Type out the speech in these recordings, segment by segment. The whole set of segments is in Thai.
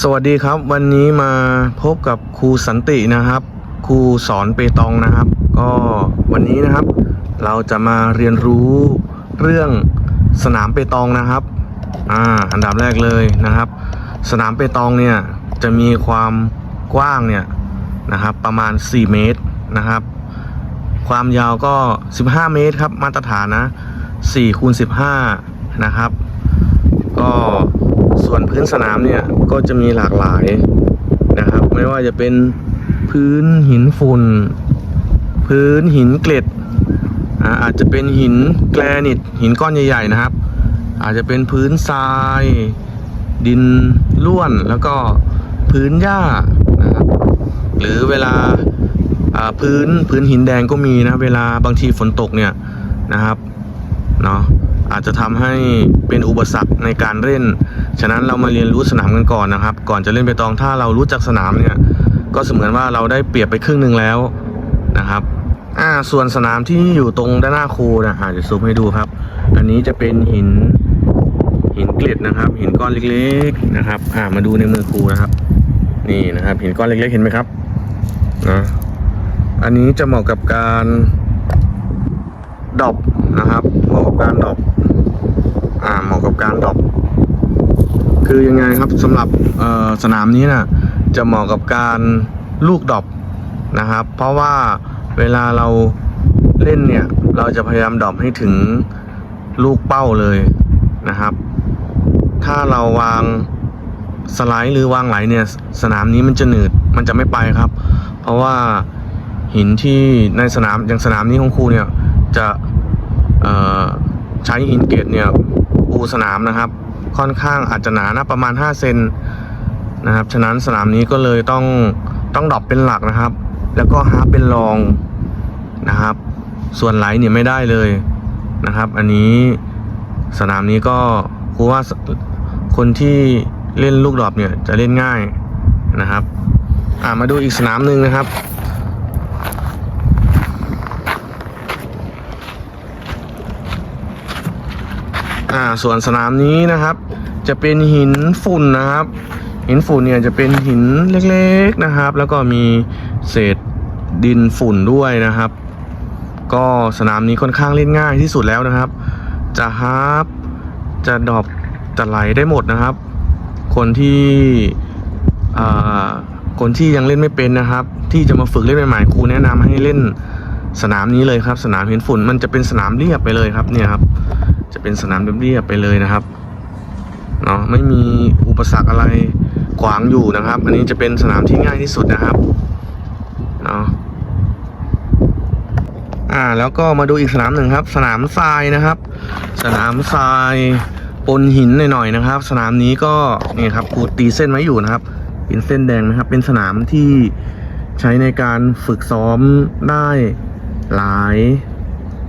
สวัสดีครับ วันนี้มาพบกับครูสันตินะครับ ครูสอนเปตองนะครับ ก็วันนี้นะครับ เราจะมาเรียนรู้เรื่องสนามเปตองนะครับอ่าอันดับแรกเลยนะครับ สนามเปตองเนี่ยจะมีความกว้างเนี่ยนะครับประมาณ 4 เมตรนะครับ ความยาวก็ 15 เมตรครับมาตรฐานนะ4คูณ15นะครับ ก็ ส่วนพื้นสนามเนี่ยก็จะมีหลากหลายนะครับ ไม่ว่าจะเป็นพื้นหินฝุ่น พื้นหินเกล็ดอาจจะเป็นหินแกรนิตหินก้อนใหญ่ๆนะครับ อาจจะเป็นพื้นทราย ดินล้วนแล้วก็พื้นหญ้านะครับหรือเวลาพื้นพื้นหินแดงก็มีนะเวลาบางทีฝนตกเนี่ยนะครับเนาะ อาจจะทำให้เป็นอุปสรรคในการเล่น ฉะนั้นเรามาเรียนรู้สนามกันก่อนนะครับ ก่อนจะเล่นไปตองถ้าเรารู้จักสนามเนี่ยก็เสมือนว่าเราได้เปรียบไปครึ่งหนึ่งแล้วนะครับอ่าส่วนสนามที่อยู่ตรงด้านหน้าครูนะอาจจะซูมให้ดูครับ อันนี้จะเป็นหินหินเกล็ดนะครับ หินก้อนเล็กๆนะครับอ่ามาดูในมือครูนะครับ นี่นะครับ หินก้อนเล็กๆเห็นไหมครับนะอันนี้จะเหมาะกับการดอปนะครับเหมาะกับการดอป อ่าเหมาะกับการดรอปคือยังไงครับสำหรับสนามนี้นะ่ะจะเหมาะกับการลูกดรอปนะครับ เพราะว่าเวลาเราเล่นเนี่ย เราจะพยายามดรอปให้ถึงลูกเป้าเลยนะครับ ถ้าเราวางสไลด์หรือวางไหลเนี่ยสนามนี้มันจะหนืดมันจะไม่ไปครับ เพราะว่าหินที่ในสนามอย่างสนามนี้ของครูเนี่ยจะใช้หินเกรดเนี่ย สนามนะครับ ค่อนข้างอาจจะหนานะประมาณ 5 เซนนะครับ ฉะนั้นสนามนี้ก็เลยต้องต้องดรอปเป็นหลักนะครับ แล้วก็ฮาร์ปเป็นรองนะครับ ส่วนไหลเนี่ยไม่ได้เลยนะครับ อันนี้สนามนี้ก็ครูว่าคนที่เล่นลูกดรอปเนี่ยจะเล่นง่ายนะครับ อ่ามาดูอีกสนามหนึ่งนะครับ อ่าส่วนสนามนี้นะครับ จะเป็นหินฝุ่นนะครับ หินฝุ่นเนี่ยจะเป็นหินเล็กๆนะครับ แล้วก็มีเศษดินฝุ่นด้วยนะครับ ก็สนามนี้ค่อนข้างเล่นง่ายที่สุดแล้วนะครับ จะฮาร์ปจะดรอปจะไหลได้หมดนะครับ คนที่อ่าคนที่ยังเล่นไม่เป็นนะครับ ที่จะมาฝึกเล่นใหม่ๆครูแนะนำให้เล่นสนามนี้เลยครับ สนามหินฝุ่นมันจะเป็นสนามเรียบไปเลยครับเนี่ยครับ จะเป็นสนามเรียบๆไปเลยนะครับเนาะไม่มีอุปสรรคอะไรขวางอยู่นะครับ อันนี้จะเป็นสนามที่ง่ายที่สุดนะครับเนาะอ่าแล้วก็มาดูอีกสนามหนึ่งครับ สนามทรายนะครับ สนามทรายปนหินหน่อยๆนะครับ สนามนี้ก็นี่ครับครูตีเส้นไว้อยู่นะครับเห็นเส้นแดงนะครับ เป็นสนามที่ใช้ในการฝึกซ้อมได้หลาย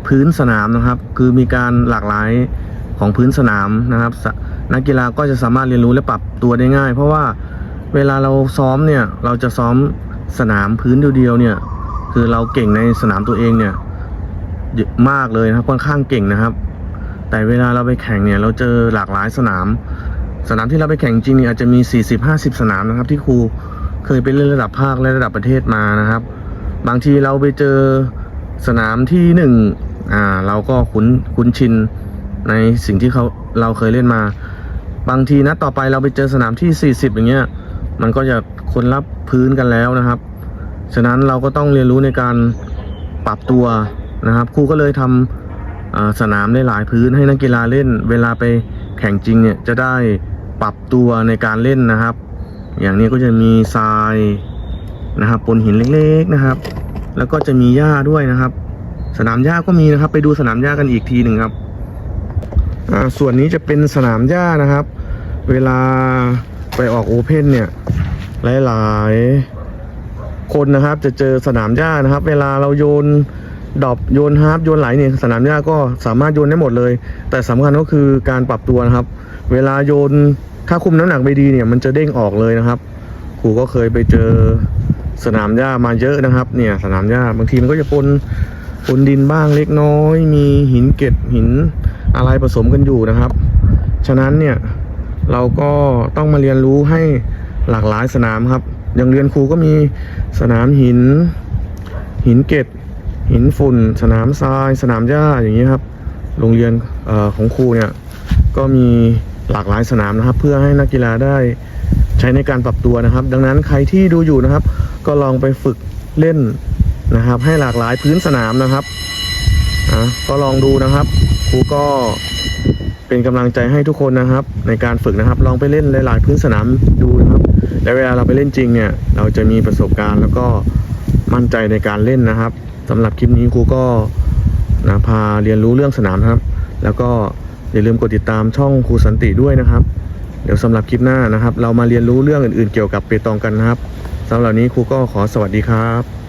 พื้นสนามนะครับ คือมีการหลากหลายของพื้นสนามนะครับนักกีฬาก็จะสามารถเรียนรู้และปรับตัวได้ง่าย เพราะว่าเวลาเราซ้อมเนี่ยเราจะซ้อมสนามพื้นเดียวๆเนี่ยคือเราเก่งในสนามตัวเองเนี่ยเยอะมากเลยนะครับค่อนข้างเก่งนะครับ แต่เวลาเราไปแข่งเนี่ยเราเจอหลากหลายสนาม สนามที่เราไปแข่งจริงเนี่ยอาจจะมี 40-50 สนามนะครับ ที่ครูเคยไปเล่นระดับภาคและระดับประเทศมานะครับ บางทีเราไปเจอสนามที่หนึ่ง อ่า เราก็คุ้นคุ้นชินในสิ่งที่เขาเราเคยเล่นมา บางทีนะต่อไปเราไปเจอสนามที่ 40 อย่างเงี้ย มันก็จะคนรับพื้นกันแล้วนะครับ ฉะนั้นเราก็ต้องเรียนรู้ในการปรับตัวนะครับครูก็เลยทำสนามได้หลายพื้นให้นักกีฬาเล่น เวลาไปแข่งจริงเนี่ยจะได้ปรับตัวในการเล่นนะครับ อย่างนี้ก็จะมีทรายนะครับปนหินเล็กๆนะครับ แล้วก็จะมีหญ้าด้วยนะครับ สนามหญ้าก็มีนะครับ ไปดูสนามหญ้ากันอีกทีหนึ่งครับอ่าส่วนนี้จะเป็นสนามหญ้านะครับ เวลาไปออกโอเพ่นเนี่ย หลายๆ คนนะครับ จะเจอสนามหญ้านะครับ เวลาเราโยนดอปโยนฮาร์ปโยนไหลเนี่ยสนามหญ้าก็สามารถโยนได้หมดเลย แต่สำคัญก็คือการปรับตัวนะครับ เวลาโยนถ้าคุมน้ำหนักไม่ดีเนี่ย มันจะเด้งออกเลยนะครับครูก็เคยไปเจอสนามหญ้ามาเยอะนะครับ เนี่ยสนามหญ้าบางทีมันก็จะปน ปนดินบ้างเล็กน้อย มีหินเกล็ดหินอะไรผสมกันอยู่นะครับ ฉะนั้นเนี่ยเราก็ต้องมาเรียนรู้ให้หลากหลายสนามครับ อย่างเรียนครูก็มีสนามหิน หินเกตหินฝุ่น สนามทราย สนามหญ้าอย่างนี้ครับ โรงเรียนออของครูเนี่ยก็มีหลากหลายสนามนะครับ เพื่อให้นักกีฬาได้ใช้ในการปรับตัวนะครับ ดังนั้นใครที่ดูอยู่นะครับ ก็ลองไปฝึกเล่น นะครับ ให้หลากหลายพื้นสนามนะครับอะก็ลองดูนะครับครูก็เป็นกำลังใจให้ทุกคนนะครับ ในการฝึกนะครับ ลองไปเล่นหลาย ๆ พื้นสนามดูนะครับแล้วเวลาเราไปเล่นจริงเนี่ย เราจะมีประสบการณ์แล้วก็มั่นใจในการเล่นนะครับสำหรับคลิปนี้ครูก็นะพาเรียนรู้เรื่องสนามนะครับ แล้วก็อย่าลืมกดติดตามช่องครูสันติด้วยนะครับ เดี๋ยวสำหรับคลิปหน้านะครับ เรามาเรียนรู้เรื่องอื่น ๆ เกี่ยวกับเปตองกันนะครับสำหรับนี้ครูก็ขอสวัสดีครับ